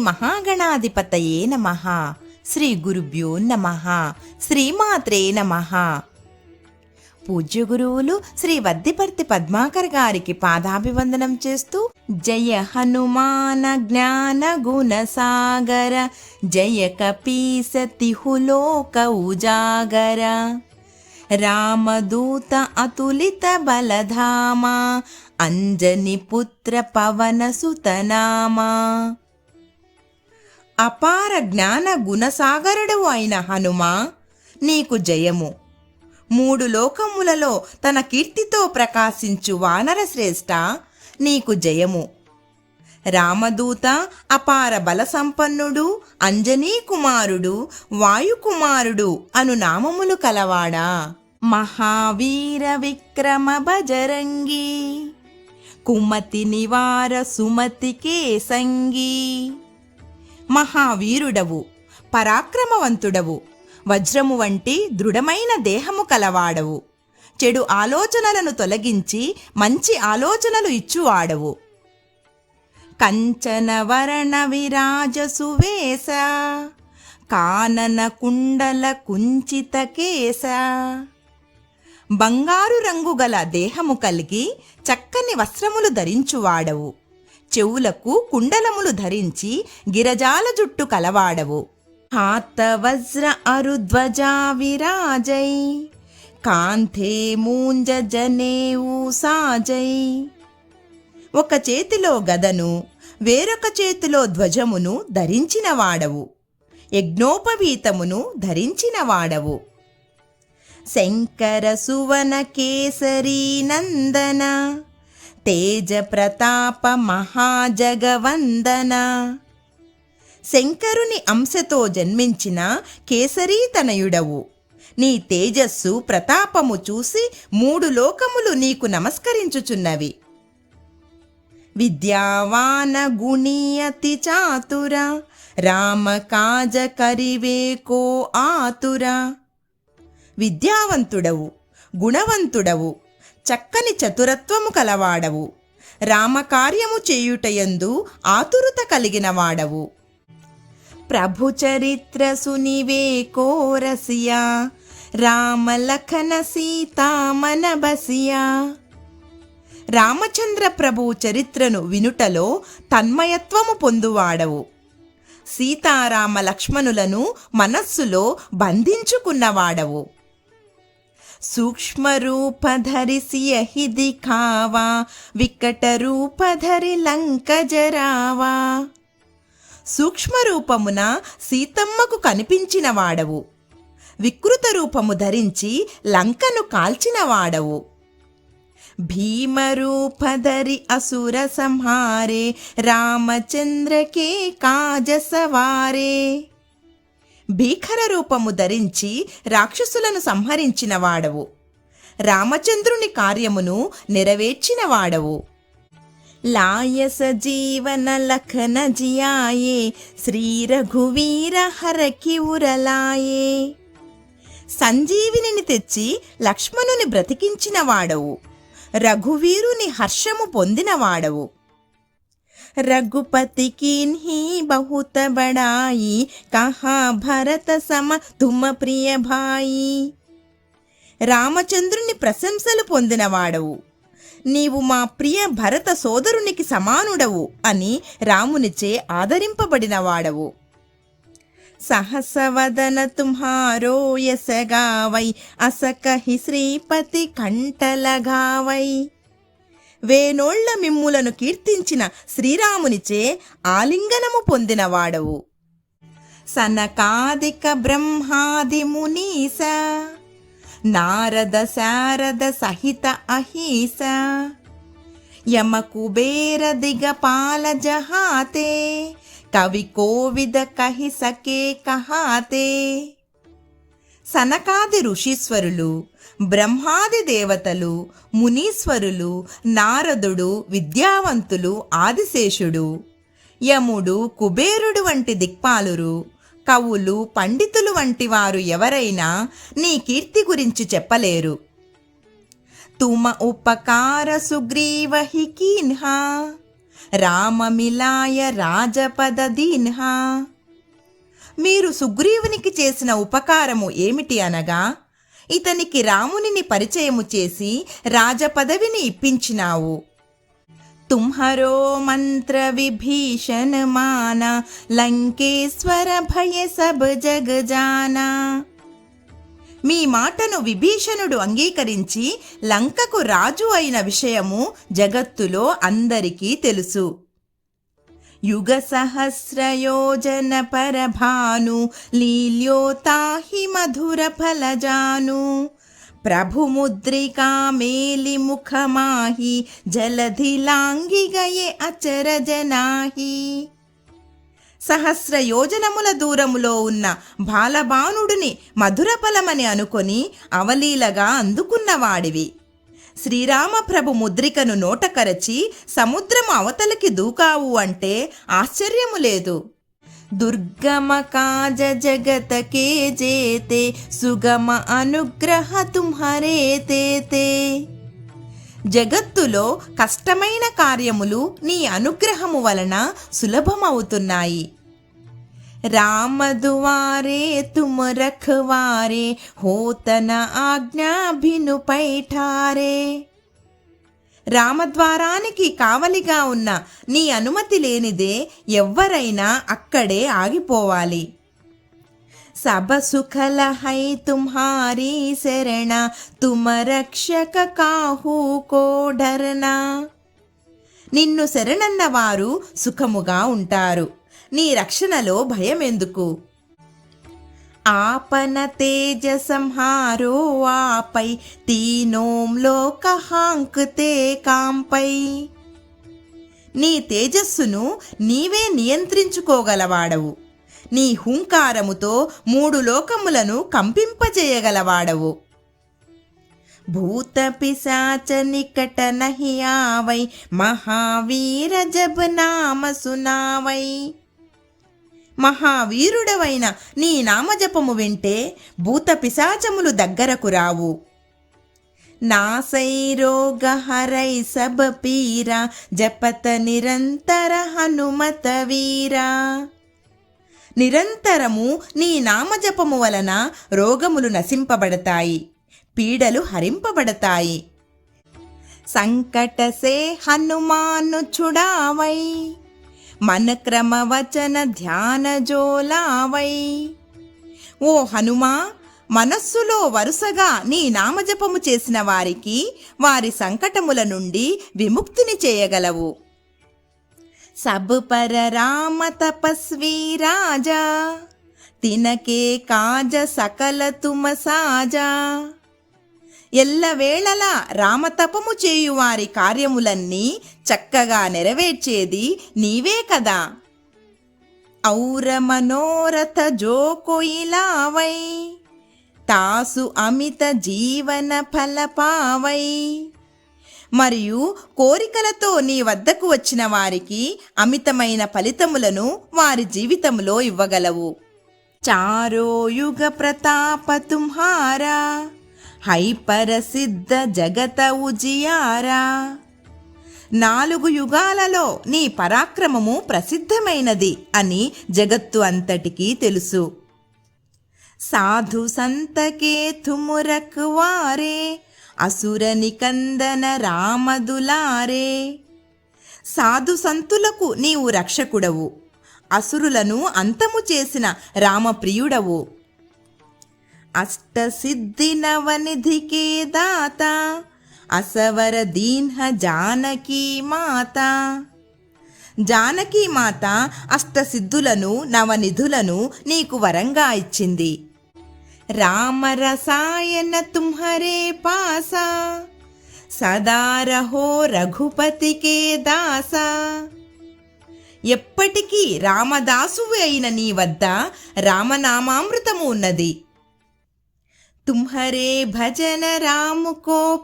మహాగణాధిపతయే నమ. శ్రీ గురుభ్యో నమ. శ్రీమాత్రే నమ. పూజ్య గురువులు శ్రీ వద్దిపర్తి పద్మాకర్ గారికి పాదాభివందనం చేస్తూ జయ హనుమాన జ్ఞాన గుణ సాగర జయ కపీసతిహులోక ఉజాగర. రామదూత అతులిత బలధామా అంజని పుత్ర పవన సుతనామా. అపార జ్ఞాన గుణసాగరుడు అయిన హనుమా నీకు జయము. మూడు లోకములలో తన కీర్తితో ప్రకాశించు వానర శ్రేష్ఠ నీకు జయము. రామదూత అపార బల సంపన్నుడు అంజనీ కుమారుడు వాయుకుమారుడు అను నామములు కలవాడా? మహావీర విక్రమ బజరంగి కుమతి నివార సుమతి కేసంగి మహావీరుడవు పరాక్రమవంతుడవు వజ్రము వంటి దృఢమైన దేహము కలవాడవు. చెడు ఆలోచనలను తొలగించి మంచి ఆలోచనలు ఇచ్చువాడవు. కంచన విరాజసువేశ కానన కుండల కుంచిత కేశ బంగారు రంగు గల దేహము కలిగి చక్కని వస్త్రములు ధరించువాడవు. చెవులకు కుండలములు ధరించి గిరజాల జుట్టు కలవాడవు. హాత వజ్ర అరుధ్వజా విరాజై కాంతే మూంజ జనేవు సాజై. ఒక చేతిలో గదను వేరొక చేతిలో ధ్వజమును ధరించినవాడవు. యజ్ఞోపవీతమును ధరించినవాడవు. శంకర సువన కేసరీ నందన తేజ ప్రతాప మహాజగవందన. శంకరుని అంశతో జన్మించిన కేసరీ తనయుడవు. నీ తేజస్సు ప్రతాపము చూసి మూడు లోకములు నీకు నమస్కరించుచున్నవి. విద్యావాన గుణీయతి చాతుర రామకాజ కరివేకో ఆతుర. విద్యావంతుడవు గుణవంతుడవు చక్కని చతురత్వము కలవాడవు. రామకార్యము చేయుటయందు ఆతురత కలిగిన వాడవు ప్రభు చరిత్ర సునివే కోరసియా రామలఖన సీతామన బసియా. రామచంద్ర ప్రభు చరిత్రను వినుటలో తన్మయత్వము పొందువాడవు. సీతారామ లక్ష్మణులను మనస్సులో బంధించుకున్నవాడవు. సూక్ష్మరూపధరి అహిది దిఖావా వికట రూపధరి లంక జరావా సూక్ష్మరూపమున సీతమ్మకు కనిపించిన వాడవు వికృత రూపము ధరించి లంకను కాల్చిన వాడవు భీమరూపధరి అసుర సంహారే రామచంద్రకే కాజసవారే భీకర రూపము ధరించి రాక్షసులను సంహరించిన వాడవు. రామచంద్రుని కార్యమును నెరవేర్చిన వాడవు. లాయస జీవన లఖన జియాయే శ్రీ రఘువీర హరకి ఉరలాయే. సంజీవిని తెచ్చి లక్ష్మణుని బ్రతికించిన వాడవు. రఘువీరుని హర్షము పొందినవాడవు రఘుపతికి బహుత బడాయి కహా భరత సమ తుమ ప్రియ భాయి రామచంద్రుని ప్రశంసలు పొందినవాడవు. నీవు మా ప్రియ భరత సోదరునికి సమానుడవు అని రామునిచే ఆదరింపబడినవాడవు. సహసవదన తుమ్హారో యసగావై అసకహి శ్రీపతి కంటలగావై. వేనోళ్ళ మిమ్ములను కీర్తించిన శ్రీరామునిచే ఆలింగనము పొందినవాడవు. సనకాదిక బ్రహ్మాది మునీస నారద శారద సహిత అహీస యమ కుబేర దిగపాల జహాతే కవి కోవిద కహి సకే కహాతే. సనకాది ఋషీశ్వరులు బ్రహ్మాది దేవతలు మునీశ్వరులు నారదుడు విద్యావంతులు ఆదిశేషుడు. యముడు కుబేరుడు వంటి దిక్పాలురు. కవులు పండితులు వంటి వారు ఎవరైనా నీ కీర్తి గురించి చెప్పలేరు. తుమ ఉపకార సుగ్రీవ హి కీన్హా రామమిలాయ రాజపదదీన్హా మీరు సుగ్రీవునికి చేసిన ఉపకారము ఏమిటి అనగా ఇతనికి రామునిని పరిచయము చేసి రాజపదవిని ఇప్పించినావు. తుమ్హరో మంత్ర విభీషణ మాన లంకేశ్వర భయ సబ్ జగ మీ మాటను విభీషణుడు అంగీకరించి లంకకు రాజు అయిన విషయము జగత్తులో అందరికీ తెలుసు. యుగ సహస్రయోజన పరభాను లీల్యోతాహి మధుర ఫలజాను ప్రభుముద్రికా మేలి ముఖమాహి జలధిలాంగి గయే అచర సహస్ర యోజనముల దూరములో ఉన్న బాలబానుడిని మధురఫలమని అనుకొని అవలీలగా అందుకున్నవాడివి శ్రీరామప్రభు ముద్రికను నోటకరచి సముద్రము అవతలికి దూకావు అంటే ఆశ్చర్యము లేదు. దుర్గమ కాజ జగత కే జేతే సుగమ అనుగ్రహ తుమ్హరే తేతే. జగత్తులో కష్టమైన కార్యములు నీ అనుగ్రహము వలన సులభమవుతున్నాయి. రామదువారే తుమ రఖవారే హోతన ఆజ్ఞా ఆజ్ఞాభిను పైఠారే. రామద్వారానికి కావలిగా ఉన్న నీ అనుమతి లేనిదే ఎవ్వరైనా అక్కడే ఆగిపోవాలి. సబ సుఖల హై తుమ్హారీ శరణ తుమ రక్షక కాహూ కో నిన్ను శరణన్న వారు సుఖముగా ఉంటారు. నీ రక్షణలో భయమెందుకు? ఆపన తేజ సంహారో ఆపై తీనోంలో కహాంకుతే కాంపై. నీ తేజస్సును నీవే నియంత్రించుకోగలవాడవు. నీ హుంకారముతో మూడు లోకములను కంపింపజేయగలవాడవు. భూత పిశాచ నికట నహియావై ఆవై మహావీర జబ్ నామ సునావై. మహావీరుడవైన నీ నామజపము వింటే భూత పిశాచములు దగ్గరకు రావు. నాసైరోగహరై రోగ జపత నిరంతర హనుమత వీరా. నిరంతరము నీ నామజపము వలన రోగములు నశింపబడతాయి పీడలు హరింపబడతాయి. సంకటసే హనుమాను చుడావై. మన క్రమ వచన ధ్యాన జోలావై ఓ హనుమా మనస్సులో వరుసగా నీ నామజపము చేసిన వారికి వారి సంకటముల నుండి విముక్తిని చేయగలవు. సబ్ పర రామ తపస్వీ రాజా తినకే కాజ సకల తుమ సాజా. ఎల్లవేళలా రామతపము చేయువారి కార్యములన్నీ చక్కగా నెరవేర్చేది నీవే కదా. ఔర మనోరథ జోకొయిలావై తాసు అమిత జీవన ఫలపావై. మరియు కోరికలతో నీ వద్దకు వచ్చిన వారికి అమితమైన ఫలితములను వారి జీవితంలో ఇవ్వగలవు. చారోయుగ ప్రతాప తుమ్హారా హై పరసిద్ధ జగత ఉజియారా. నాలుగు యుగాలలో నీ పరాక్రమము ప్రసిద్ధమైనది అని జగత్తు అంతటికీ తెలుసు. సాధు సంతకే తుమురకువారే అసుర నికందన రామదులారే. సాధు సంతులకు నీవు రక్షకుడవు అసురులను అంతము చేసిన రామప్రియుడవు. అష్టసిద్ధి నవనిధికే దాత అసవర దీన్హ జానకీ మాత. జానకీ మాత అష్టసిద్ధులను నవనిధులను నీకు వరంగా ఇచ్చింది. రామ రసాయన తుమ్హరే పాసా సదా రహో రఘుపతికే దాసా. ఎప్పటికీ రామదాసువే అయిన నీ వద్ద రామనామామృతము ఉన్నది. తుమ్హరే భజన రాము కో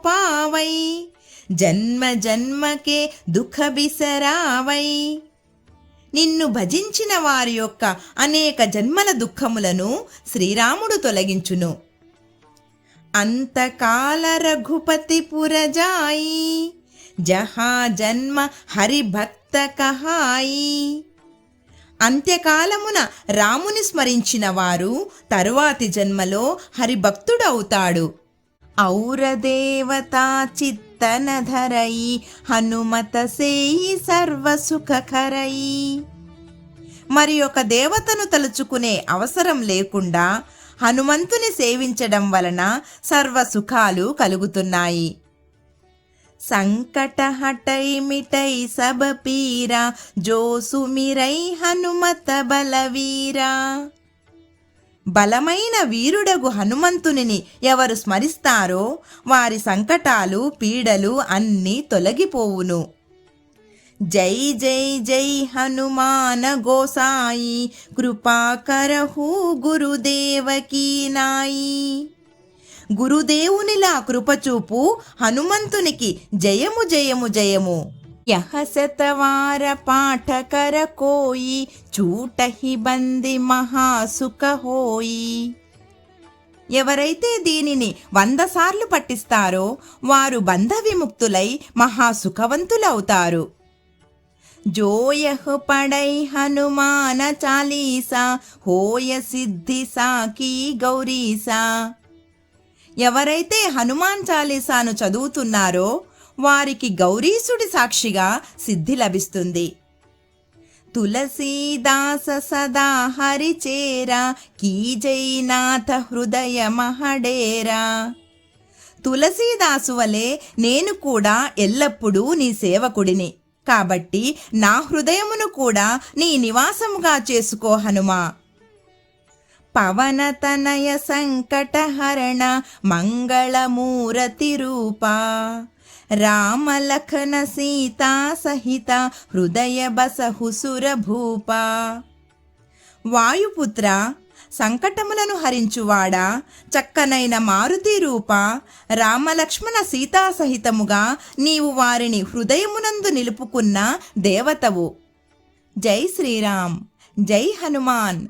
జన్మ జన్మకే దుఃఖ బిసరావై. నిన్ను భజించిన వారి యొక్క అనేక జన్మల దుఃఖములను శ్రీరాముడు తొలగించును. అంతకాల రఘుపతి పురజాయి జహా జన్మ హరిభక్త కహాయి. అంత్యకాలమున రాముని స్మరించిన వారు తరువాతి జన్మలో హరిభక్తుడవుతాడు. ఔరదేవతా చిత్తనధరై హనుమత సేయి సర్వసుఖకరయి మరి ఒక దేవతను తలుచుకునే అవసరం లేకుండా హనుమంతుని సేవించడం వలన సర్వ సుఖాలు కలుగుతున్నాయి. సంకట హటై మిటై సబ పీరా హనుమత బలవీరా. బలమైన వీరుడగు హనుమంతునిని ఎవరు స్మరిస్తారో వారి సంకటాలు పీడలు అన్నీ తొలగిపోవును. జై జై జై హనుమాన గోసాయి కృపాకరహు గురుదేవకీ నాయి. గురుదేవునిలా కృపచూపు హనుమంతునికి జయము జయము జయము. యహ శతవార పాఠకర కోయి చూటహి బంది మహాసుఖహోయి ఎవరైతే దీనిని వంద సార్లు పట్టిస్తారో వారు బంధ విముక్తులై మహాసుఖవంతులవుతారు జోయహు పడై హనుమాన చాలీసా హోయ సిద్ధి సాకీ గౌరీసా. ఎవరైతే హనుమాన్ చాలీసాను చదువుతున్నారో వారికి గౌరీసుడి సాక్షిగా సిద్ధి లభిస్తుంది. తులసీదాస సదా హరిచేరా కీ జైనాథ హృదయ మహడేరా. తులసీదాసు వలె నేను కూడా ఎల్లప్పుడూ నీ సేవకుడిని. కాబట్టి నా హృదయమును కూడా నీ నివాసముగా చేసుకో హనుమా. పవనతనయ సంకటహరణ మంగళమూరతి రూప రామలఖన సీతా సహిత హృదయ బసహుసురభూప వాయుపుత్ర సంకటములను హరించువాడా చక్కనైన మారుతి రూప రామలక్ష్మణ సీతా సహితముగా నీవు వారిని హృదయమునందు నిలుపుకున్న దేవతవు. జై శ్రీరామ్ జై హనుమాన్.